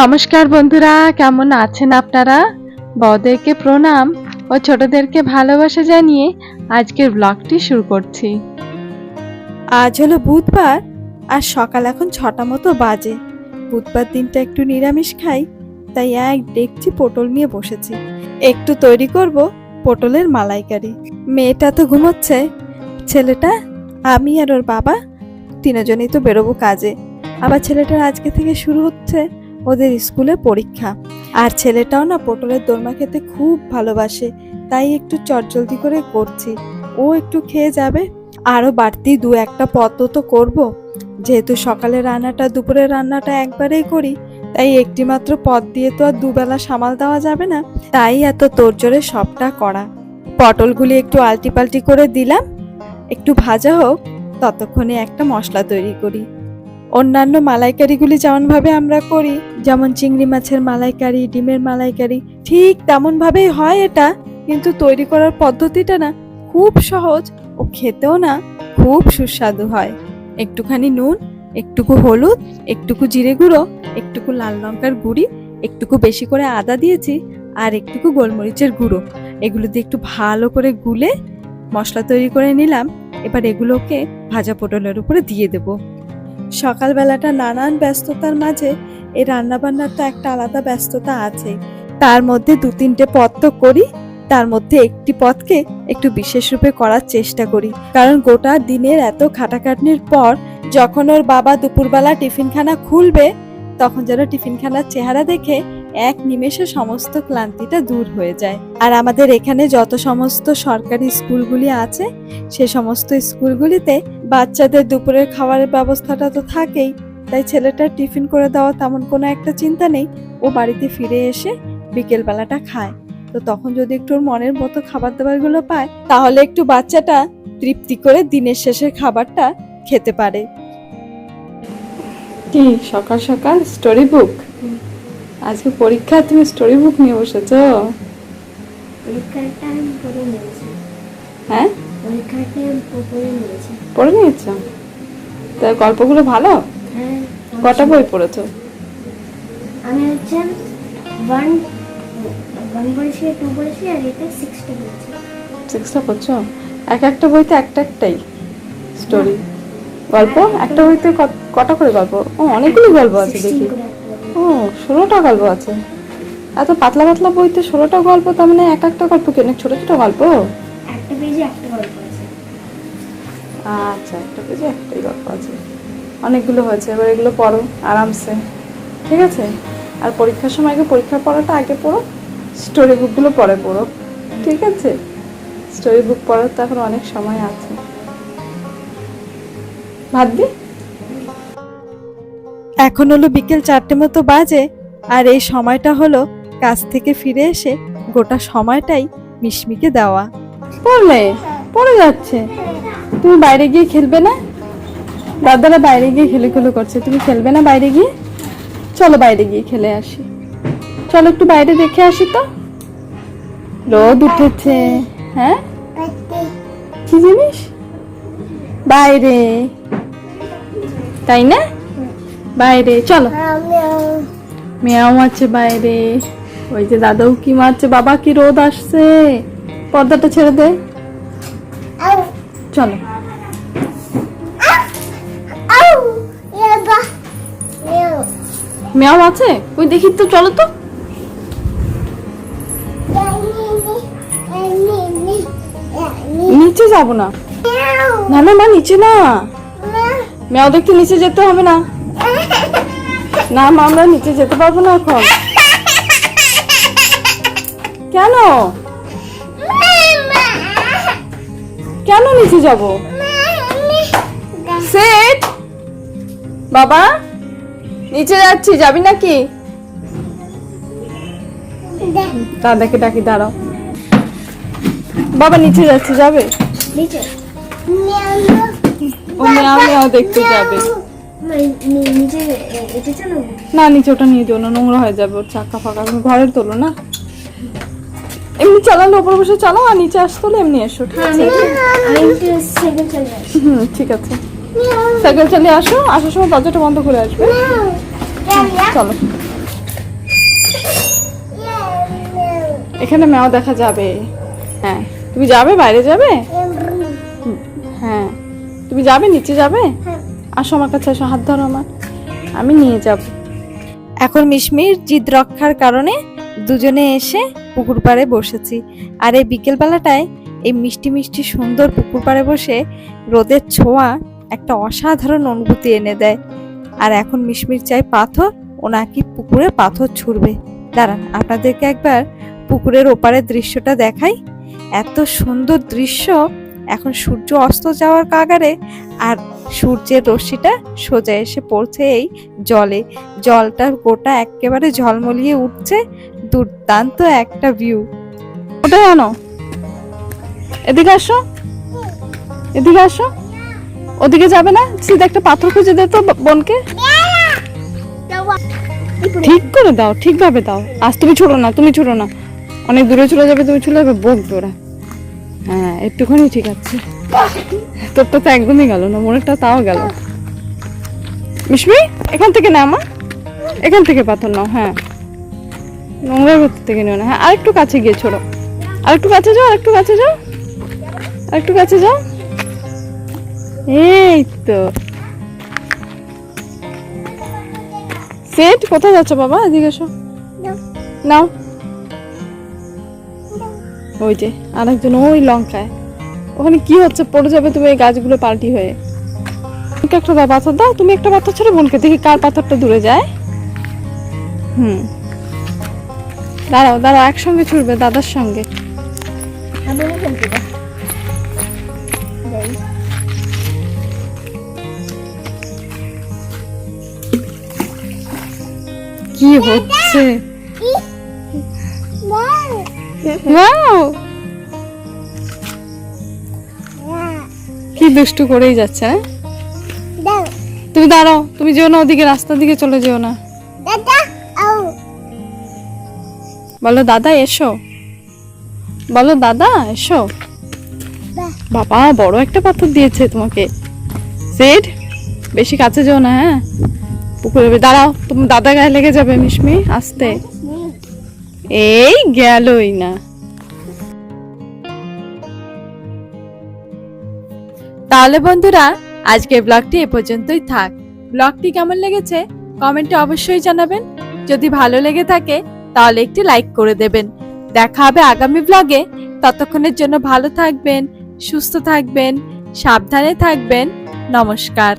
নমস্কার বন্ধুরা, কেমন আছেন আপনারা? বড়দেরকে প্রণাম ও ছোটদেরকে ভালোবাসা জানিয়ে আজকের ব্লগটি শুরু করছি। আজ হলো বুধবার আর সকাল এখন ছটা মতো বাজে। বুধবার দিনটা একটু নিরামিষ খাই, তাই এক দেখছি পটল নিয়ে বসেছি। একটু তৈরি করব পটলের মালাইকারি। মেয়েটা তো ঘুমোচ্ছে, ছেলেটা, আমি আর ওর বাবা, তিনজনেই তো বেরোবো কাজে। আবার ছেলেটার আজকে থেকে শুরু হচ্ছে ওদের স্কুলে পরীক্ষা। আর ছেলেটাও না পটলের দোরমা খেতে খুব ভালোবাসে, তাই একটু চটজলদি করে করছি। ও একটু খেয়ে যাবে, আরও বাড়তি দু একটা পদ তো করব। যেহেতু সকালে রান্নাটা দুপুরে রান্নাটা একবারেই করি, তাই একটি মাত্র পদ দিয়ে তো আর দুবেলা সামাল দেওয়া যাবে না, তাই এত তোরজোরে সবটা করা। পটলগুলি একটু আলটি পাল্টি করে দিলাম, একটু ভাজা হোক, ততক্ষণে একটা মশলা তৈরি করি। অন্যান্য মালাইকারিগুলি যেমনভাবে আমরা করি, যেমন চিংড়ি মাছের মালাইকারি, ডিমের মালাইকারি, ঠিক তেমনভাবেই হয় এটা, কিন্তু তৈরি করার পদ্ধতিটা না খুব সহজ ও খেতেও না খুব সুস্বাদু হয়। একটুখানি নুন, একটুকু হলুদ, একটুকু জিরে গুঁড়ো, একটুকু লাল লঙ্কার গুঁড়ি, একটুকু বেশি করে আদা দিয়েছি, আর একটুকু গোলমরিচের গুঁড়ো। এগুলো দিয়ে একটু ভালো করে গুলে মশলা তৈরি করে নিলাম, এবার এগুলোকে ভাজা পটলের উপরে দিয়ে দেব। সকালবেলাটা নানান ব্যস্ততার মাঝে এই রান্নাবান্নার তো একটা আলাদা ব্যস্ততা আছে। তার মধ্যে দু তিনটে পদ তো করি, তার মধ্যে একটি পথকে একটু বিশেষ রূপে করার চেষ্টা করি। কারণ গোটা দিনের এত খাটাখাটনির পর যখন ওর বাবা দুপুরবেলা টিফিনখানা খুলবে, তখন যেন টিফিনখানার চেহারা দেখে এক নিমেষে সমস্ত ক্লান্তিটা দূর হয়ে যায়। আর আমাদের এখানে যত সমস্ত সরকারি স্কুলগুলি আছে, সে সমস্ত স্কুলগুলিতে বাচ্চাদের দুপুরের খাবারের ব্যবস্থাটা তো থাকেই তাই ছেলেটার টিফিন করে দেওয়া তেমন কোনো একটা চিন্তা নেই। ও বাড়িতে ফিরে এসে বিকেলবেলাটা খায়। তো তখন যদি একটু ওর মনের মতো খাবার দাবারগুলো পায় তাহলে একটু বাচ্চাটা তৃপ্তি করে দিনের শেষের খাবারটা খেতে পারে। কি সকাল সকাল? স্টোরি বুক আজকে পরীক্ষা তুমি স্টোরি বুক নিয়ে বসেছো? পরীক্ষাটা আমি পড়ে নিয়েছি। হ্যাঁ? পড়ে নিয়েছি? পড়ে নিয়েছো তা গল্পগুলো ভালো? হ্যাঁ কটা বই পড়েছো? আমি হচ্ছে ওয়ান ওয়ান পড়েছি টু পড়েছি আর এটা সিক্সটা পড়েছি। সিক্সটা পড়ছো? এক একটা বইতে একটা একটাই স্টোরি গল্প? একটা বইতে কটা করে গল্প? ও অনেকগুলো গল্প আছে দেখি। ও ষোলোটা গল্প আছে। এত পাতলা পাতলা বইতে ষোলোটা গল্প তার মানে এক একটা গল্প কি অনেক ছোট ছোট গল্প? পেজে একটা গল্প আছে। আচ্ছা একটা পেজে একটাই গল্প আছে। অনেকগুলো হয়েছে, এবার এগুলো পড়ো আরামসে। ঠিক আছে? আর পরীক্ষার সময় আগে পরীক্ষার পড়াটা আগে পড়ো স্টোরি বুকগুলো পরে পড়ো। ঠিক আছে? স্টোরি বুক পড়ার তো এখন অনেক সময় আছে। ভাত এখন হলো বিকেল চারটে মতো বাজে, আর এই সময়টা হলো কাজ থেকে ফিরে এসে গোটা সময়টাই মিশমিকে দেওয়া। পড়লে? পড়ে যাচ্ছে। তুমি বাইরে গিয়ে খেলবে না? দাদারা বাইরে গিয়ে খেলে খেলে করছে। তুমি খেলবে না বাইরে গিয়ে? চলো বাইরে গিয়ে খেলে আসি। চলো একটু বাইরে দেখে আসি তো। রোদ উঠেছে। হ্যাঁ? কি জিনিস? বাইরে। তাই না? বাইরে। চলো। মেয়াও আছে বাইরে। ওই যে দাদাও কি মারছে? বাবা কি রোদ আসছে? পর্দাটা ছেড়ে দে। চলো। মেয়াও আছে? ওই দেখি তো চলো তো। নিচে যাব না। না না মা নিচে না। মেয়াও দেখতে নিচে যেতে হবে না। না মা আমরা নিচে যেতে পারব না এখন। কেন? কেন নিচে যাব? সেট! বাবা নিচে যাচ্ছি যাবি নাকি? দাদাকে ডাকি দাঁড়াও। বাবা নিচে যাচ্ছে যাবে? ও মেয়াও মেয়াও দেখতে যাবে। নি- নিচে ওটা নিয়ে না নোংরা হয়ে যাবে ওর চাকা ফাঁকা। ঘরের তোলো না? এমনি চালালে উপর বসে চালাও আর নিচে আসতে এমনি এসো ঠিক আছে? হুম ঠিক আছে। সাইকেল চালিয়ে আসো আসার সময় দরজাটা বন্ধ করে আসবে। চলো। এখানে মেও দেখা যাবে। হ্যাঁ তুমি যাবে? বাইরে যাবে? হ্যাঁ। তুমি যাবে? নিচে যাবে? আসো আমার কাছে আসো হাত ধরো আমার। আমি নিয়ে যাব। এখন মিশমির জিদ রক্ষার কারণে দুজনে এসে পুকুর পাড়ে বসেছি। আর এই বিকেলবেলাটায় এই মিষ্টি মিষ্টি সুন্দর পুকুর পাড়ে বসে রোদের ছোঁয়া একটা অসাধারণ অনুভূতি এনে দেয়। আর এখন মিশমির চাই পাথর, ও নাকি পুকুরে পাথর ছুড়বে। দাঁড়ান, আপনাদেরকে একবার পুকুরের ওপারের দৃশ্যটা দেখাই। এত সুন্দর দৃশ্য, এখন সূর্য অস্ত যাওয়ার কাগারে আর সূর্যের রশ্মিটা সোজা এসে পড়ছে এই জলে। জলটার গোটা একেবারে ঝলমলিয়ে উঠছে দুর্দান্ত একটা ভিউ ওটাই আনো। এদিকে আসো। এদিকে আসো। ওদিকে যাবে না? সিধা একটা পাথর খুঁজে দে তো বোনকে। ঠিক করে দাও, ঠিকভাবে দাও। আজ তুমি ছোড়ো না, তুমি ছোড়ো না। অনেক দূরে চলে যাবে, তুমি চলে যাবে, বকবে ওরা। হ্যাঁ একটুখানি ঠিক আছে। তোরটা তো একদমই গেল না, মনেরটা তাও গেল। মিশমি এখান থেকে না আমার এখান থেকে পাথর নাও হ্যাঁ। নোংরার ভেতর থেকে নিও না। হ্যাঁ আরেকটু কাছে গিয়ে ছোড়ো। আরেকটু কাছে যাও, আরেকটু কাছে যাও। আরেকটু কাছে যাও। এই তো। সেট, কোথায় যাচ্ছ বাবা? এদিকে এসো। নাও। ওই যে, আরেকজন ওই লঙ্কায়। ওখানে কি হচ্ছে? পড়ে যাবে তুমি এই গাছগুলো পাল্টি হয়ে। একটা দাও পাথর দাও। তুমি একটা পাথর ছেড়ে বোনকে দেখি কার পাথরটা দূরে যায়। হুম। দাঁড়াও দাঁড়াও, একসঙ্গে ছুটবে, দাদার সঙ্গে। কি হচ্ছে? কি দুষ্টু করেই যাচ্ছে হ্যাঁ? তুমি দাঁড়াও, তুমি যেও না, ওদিকে রাস্তার দিকে চলে যেও না। বলো, দাদা, এসো। বলো, দাদা, এসো। বাবা, বড় একটা পাথর দিয়েছে তোমাকে। সেট বেশি কাছে যেও না হ্যাঁ? পুকুরে দাঁড়াও তুমি দাদা গায়ে লেগে যাবে মিশমি আস্তে। এই গেলই না। তাহলে বন্ধুরা, আজকের ব্লগটি এ পর্যন্তই থাক। ব্লগটি কেমন লেগেছে, কমেন্টে অবশ্যই জানাবেন। যদি ভালো লেগে থাকে তাহলে একটি লাইক করে দেবেন। দেখা হবে আগামী ব্লগে ততক্ষণের জন্য ভালো থাকবেন, সুস্থ থাকবেন, সাবধানে থাকবেন। নমস্কার।